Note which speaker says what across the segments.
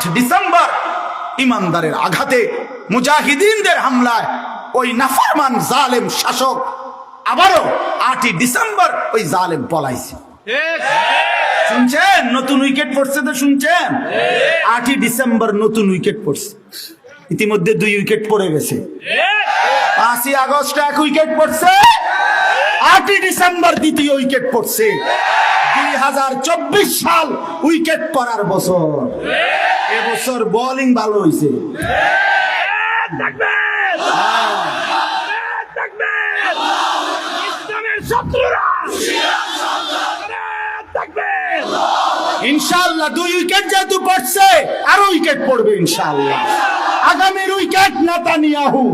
Speaker 1: আট ডিসেম্বর ইমানদারের আঘাতে মুজাহিদিনদের হামলায় ওই নাফরমান জালেম শাসক আবারও আটই ডিসেম্বর ওই জালেম পলাইছে। শুনছেন? নতুন উইকেট পড়ছে তো শুনছেন? আটই ডিসেম্বর নতুন উইকেট পড়ছে। ইতিমধ্যে দুই উইকেট পড়ে গেছে। পাঁচই আগস্ট এক উইকেট পড়ছে। আটই ডিসেম্বর দ্বিতীয় উইকেট পড়ছে। দুই হাজার চব্বিশ সাল উইকেট পড়ার বছর। এবছর বোলিং ভালো হয়েছে ইনশাআল্লাহ দুই উইকেট যেহেতু পড়ছে আরও উইকেট পড়বে ইনশাআল্লাহ। আগামীর উইকেট নেতানিয়াহু।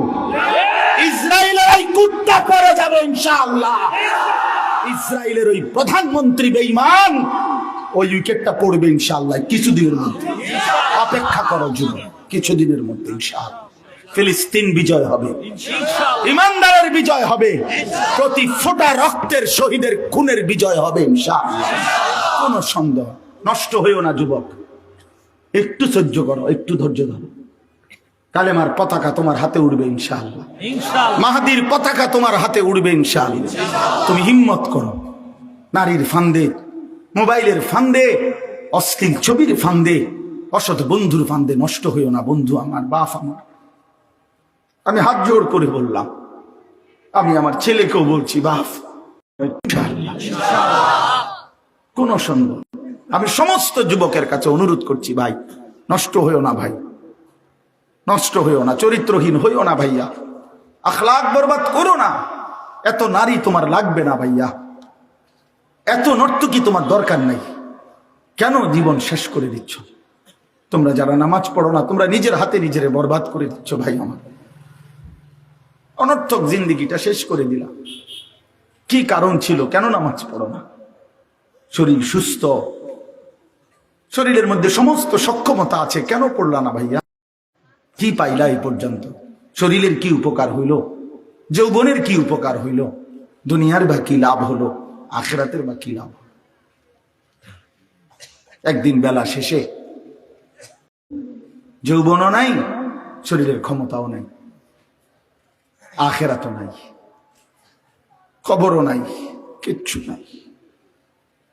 Speaker 1: ইসরায়েলের ওই কুত্তা পড়ে যাবে ইনশাআল্লাহ। ইসরায়েলের ওই প্রধানমন্ত্রী বেঈমান ওই উইকেটটা পড়বে ইনশাল্লাহ কিছুদিনের মধ্যে। অপেক্ষা করো জন্য কিছুদিনের মধ্যে ইনশাআল্লাহ। ফিলিস্তিন বিজয় হবে। ইমানদারের বিজয় হবে। প্রতি ফোটা রক্তের শহীদের খুনের বিজয় হবে ইনশাআল্লাহ। কোনো সন্দেহ। নষ্ট হইও না যুবক। একটু সহ্য করো একটু ধৈর্য ধরো। কালেমার পতাকা তোমার হাতে উড়বে ইনশাআল্লাহ। মাহাদির পতাকা তোমার হাতে উড়বে ইনশাআল্লাহ। তুমি হিম্মত করো। নারীর ফান্দে মোবাইলের ফান্দে অশ্লীল ছবির ফান্দে অসৎ বন্ধুর ফান্দে নষ্ট হইও না, বন্ধু আমার, বাপ আমার। আমি হাত জোর করে বললাম, আমি আমার ছেলেকেও বলছি, বাপ, কোন সন্দেহ আমি সমস্ত যুবকের কাছে অনুরোধ করছি, ভাই, নষ্ট হইও না, ভাই। নষ্ট হইও না, চরিত্রহীন হইও না, ভাইয়া। আখলাক বরবাদ করো না। এত নারী তোমার লাগবে না, ভাইয়া। এত নর্তকি তোমার দরকার নাই। কেন জীবন শেষ করে দিচ্ছ? তোমরা যারা নামাজ পড়ো না, তোমরা নিজের হাতে নিজেরে বরবাদ করে দিচ্ছ ভাই আমার। অনর্থক জিন্দিগিটা শেষ করে দিলাম। কি কারণ ছিল? কেন নামাজ পড়ো না? শরীর সুস্থ। শরীরের মধ্যে সমস্ত সক্ষমতা আছে, কেন পড়লা না ভাইয়া? কি পাইলা এই পর্যন্ত? শরীরের কি উপকার হইল? যৌবনের কি উপকার হইল? দুনিয়ার বা কি লাভ হলো? আখেরাতের বা কি লাভ একদিন বেলা শেষে যৌবনও নাই, শরীরের ক্ষমতাও নাই, আখেরাতও নাই খবরও নাই, কিচ্ছু নাই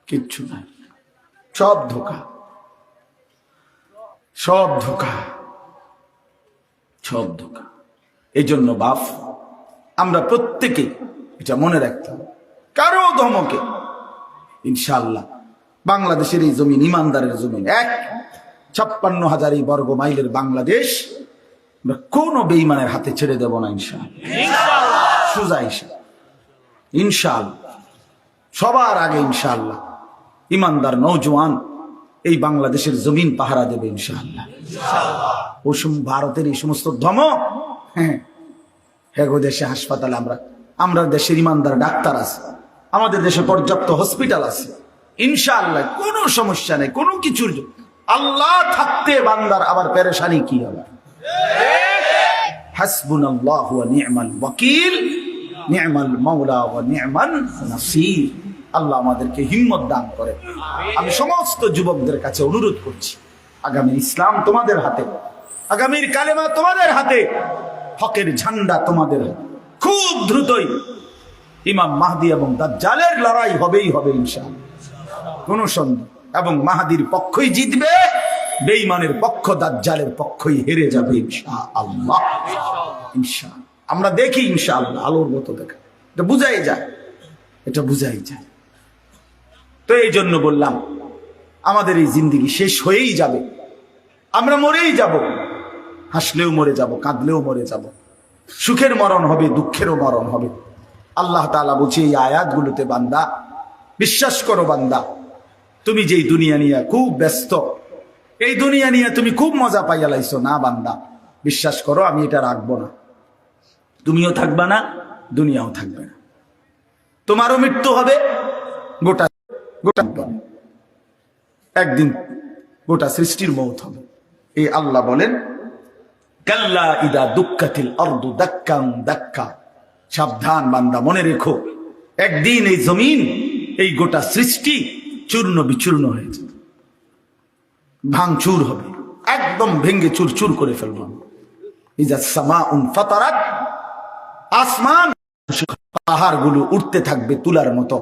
Speaker 1: কিচ্ছু নাই, সব ধোকা সব ধোকা সব ধোকা। এই জন্য বাপ, আমরা প্রত্যেকে এটা মনে রাখতে হবে। কারও ধমকে ইনশাল্লাহ বাংলাদেশের এই জমিন, ইমানদারের জমিন, এক ছাপ্পান্ন হাজার এই বর্গ মাইলের বাংলাদেশ আমরা কোনো বেইমানের হাতে ছেড়ে দেব না ইনশাল্লাহ সোজা হিসাব। ইনশাল্লাহ সবার আগে ইনশাল্লাহ ইমানদার নৌজওয়ান এই বাংলাদেশের জমিন পাহারা দেবে ইনশাল্লাহ ও সম- ভারতের এই সমস্ত ধমক হ্যাঁ। হ্যাঁ গো দেশে হাসপাতালে আমরা আমরা দেশের ইমানদার ডাক্তার আছে। আমাদের দেশে পর্যাপ্ত হসপিটাল আছে। ইনশাআল্লাহ কোনো সমস্যা নেই কোনো কিছুর জ- আল্লাহ থাকতে বান্দার আবার পেরেশানি কি হবে? হাসবুনাল্লাহু ওয়া নি'মাল ওয়াকিল, নি'মাল মাওলা ওয়া নি'মান নাসির। আল্লাহ আমাদেরকে হিম্মত দান করে আমি সমস্ত যুবকদের কাছে অনুরোধ করছি, আগামী ইসলাম তোমাদের হাতে, আগামীর কালেমা তোমাদের হাতে, হকের ঝান্ডা তোমাদের খুব দ্রুতই ইমাম মাহদি এবং দাজ্জালের লড়াই হবেই হবে ইনশাআল্লাহ। কোন সন্দেহ এবং মাহাদির পক্ষই জিতবে, বেঈমানের পক্ষ দাজ্জালের পক্ষই হেরে যাবে ইনশা আল্লাহ ইনশাআল্লাহ। আমরা দেখি ইনশা আল্লাহ আলোর মতো দেখা। এটা বুঝাই যায়। এটা বুঝাই যায়। তো এই জন্য বললাম, আমাদের এই জিন্দিগি শেষ হয়েই যাবে। আমরা মরেই যাব। হাসলেও মরে যাব, কাঁদলেও মরে যাব। সুখের মরণ হবে, দুঃখেরও মরণ হবে। আল্লাহ তাআলা বলছে, এই আয়াতগুলোতে বান্দা, বিশ্বাস করো বান্দা তুমি যেই দুনিয়া নিয়ে খুব ব্যস্ত, এই দুনিয়া নিয়ে তুমি খুব মজা পাইয়া লাইছো, না বান্দা, বিশ্বাস করো, আমি এটা রাখব না। তুমিও থাকবা না, দুনিয়াও থাকবে না। তোমারও মৃত্যু হবে, গোটা গোটা একদিন গোটা সৃষ্টির মৌত হবে। এই আল্লাহ বলেন, কাল্লা ইদা দুঃখাতিল অর্দু দাক্কাম দাক্কা। সাবধান বান্দা, মনে রেখো, একদিন এই জমিন, এই গোটা সৃষ্টি চূর্ণ বিচূর্ণ হয়ে যাবে ভাঙচুর হবে। একদম ভেঙ্গে চুরচুর করে ফেলব আসমান পাহাড়গুলো উঠতে থাকবে তুলার মতো।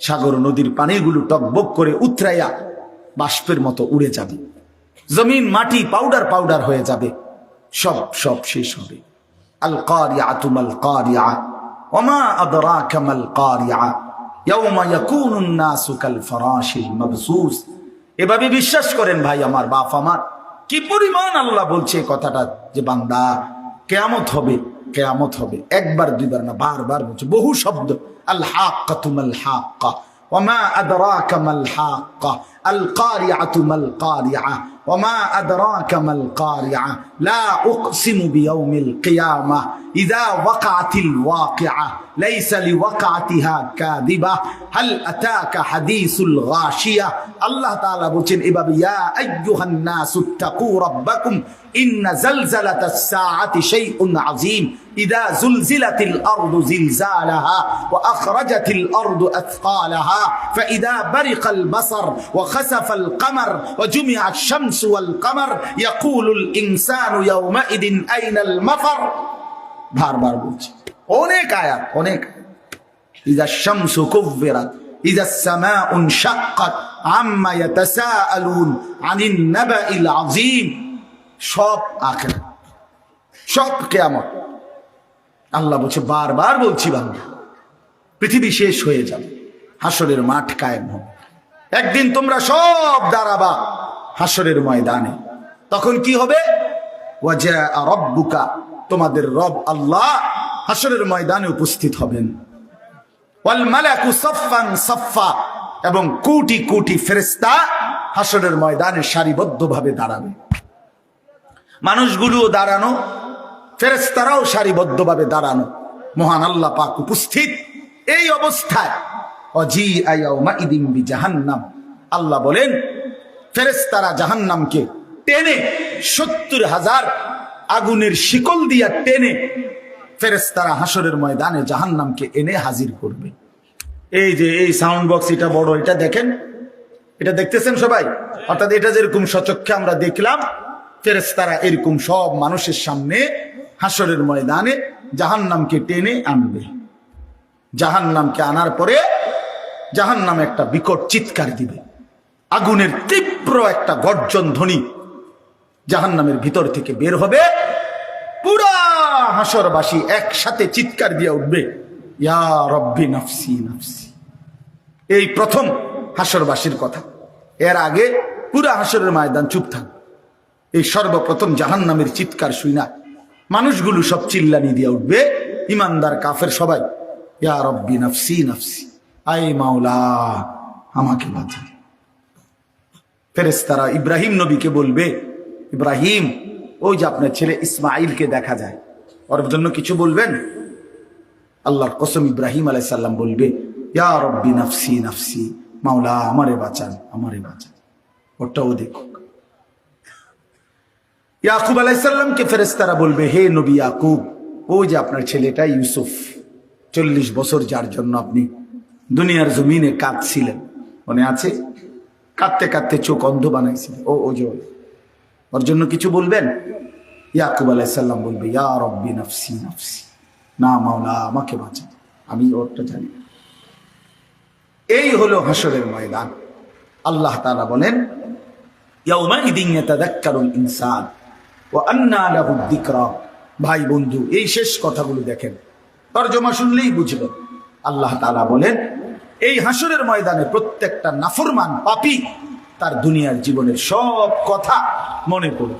Speaker 1: সাগর নদীর পানিগুলো টকবক করে উতরাইয়া বাষ্পের মতো উড়ে যাবে। জমিন, মাটি পাউডার পাউডার হয়ে যাবে। সব সব শেষ হবে। আল কারিয়া তুমাল কারিয়া ওমা আদরাকা মাল কারিয়া এভাবে বিশ্বাস করেন ভাই আমার বাপ আমার। কি পরিমাণ আল্লাহ বলছে কথাটা যে বান্দা, কেয়ামত হবে কেয়ামত হবে। একবার, দুইবার না, বারবার বলছে। বহু শব্দ। আল্লাহ وما أدراك ما الحاقة؟ القارعة ما القارعة؟ وما أدراك ما القارعة؟ لا أقسم بيوم القيامة. إذا وقعت الواقعة ليس لوقعتها كاذبة. هل أتاك حديث الغاشية؟ الله تعالى بوچن إباب يا أيها الناس اتقوا ربكم. إن زلزلة الساعة شيء عظيم. إذا زلزلت الأرض زلزالها وأخرجت الأرض أثقالها فإذا برق البصر وخسف القمر وجمع الشمس والقمر يقول الإنسان يومئذ أين المفر بار بار বলছি هناك آية هناك. إذا الشمس كفرت إذا السماء انشقت عما يتساءلون عن النبأ العظيم. সব আখেরাত। সব কেয়ামত। আল্লাহ বলছে, বারবার বলছি বাংলা পৃথিবী শেষ হয়ে যাবে, হাসরের মাঠ কায়েম হবে। একদিন তোমরা সব দাঁড়াবা হাসরের ময়দানে। তখন কি হবে? রব্বুকা, তোমাদের রব আল্লাহ হাসরের ময়দানে উপস্থিত হবেন। এবং কোটি কোটি ফেরেশতা হাসরের ময়দানে সারিবদ্ধভাবে দাঁড়াবে। মানুষগুলোও দাঁড়ানো ফেরেস্তারাও সারিবদ্ধভাবে দাঁড়ানো। মহান আল্লাহ পাক উপস্থিত। এই অবস্থায়, অজি আয়াউমা ইদিম বি জাহান্নাম আল্লাহ বলেন ফেরেস্তারা জাহান্নামকে টেনে সত্তর হাজার আগুনের শিকল দিয়া টেনে ফেরেস্তারা হাসরের ময়দানে জাহান্নামকে এনে হাজির করবে। এই যে এই সাউন্ড বক্স এটা বড়, এটা দেখেন? এটা দেখতেছেন সবাই? অর্থাৎ এটা যেরকম সচক্ষে আমরা দেখলাম ফেরেস্তারা এরকম সব মানুষের সামনে হাসরের ময়দানে জাহান্নামকে টেনে আনবে। জাহান্নামকে আনার পরে জাহান্নাম একটা বিকট চিৎকার দিবে। আগুনের তীব্র একটা গর্জন ধ্বনি জাহান্নামের ভিতর থেকে বের হবে। পুরা হাসরবাসী একসাথে চিৎকার দিয়ে উঠবে, ইয়া রব্বি নফসি নফসি। এই প্রথম হাসরবাসীর কথা। এর আগে পুরা হাসরের ময়দান চুপ থাক এই সর্বপ্রথম জাহান নামের চিৎকার শুই না। মানুষগুলো সব চিল্লানি দিয়ে উঠবে। ইমানদার কাফের সবাই, ইয়া নফসি নফসি আই মাওলা, আমাকে বাঁচা। ফেরেস্তারা ইব্রাহিম নবীকে বলবে, ইব্রাহিম, ওই যে আপনার ছেলে ইসমাইলকে দেখা যায়। ওর জন্য কিছু বলবেন? আল্লাহর কসম ইব্রাহিম আলাইসাল্লাম বলবে, ইয়া রব্বি নাফসি, নফসি, মাওলা, আমারে বাঁচান আমারে বাঁচান। ওটাও দেখুক ইয়াকুব আলাইসাল্লামকে ফেরেস্তারা বলবে, হে নবী ইয়াকুব, ও যে আপনার ছেলেটা ইউসুফ, চল্লিশ বছর যার জন্য আপনি দুনিয়ার জমিনে কাঁদছিলেন। মনে আছে? কাঁদতে কাঁদতে চোখ অন্ধ বানাইছিল। ও ও যে ওর জন্য কিছু বলবেন? ইয়াকুব আলাইসাল্লাম বলবে, ইয়া রব্বি নফসি, নাফসি। না মাওলা, আমাকে বাঁচা। আমি ওরটা জানি এই হলো হাসরের ময়দান। আল্লাহ তালা বলেন ইয়া উমা ইদিং ইনসান। ও আন্না ভাই বন্ধু, এই শেষ কথাগুলো দেখেন। তর্জমা শুনলেই বুঝবেন আল্লাহ তালা বলেন, এই হাসুরের ময়দানে প্রত্যেকটা নাফরমান পাপি তার দুনিয়ার জীবনের সব কথা মনে পড়ে।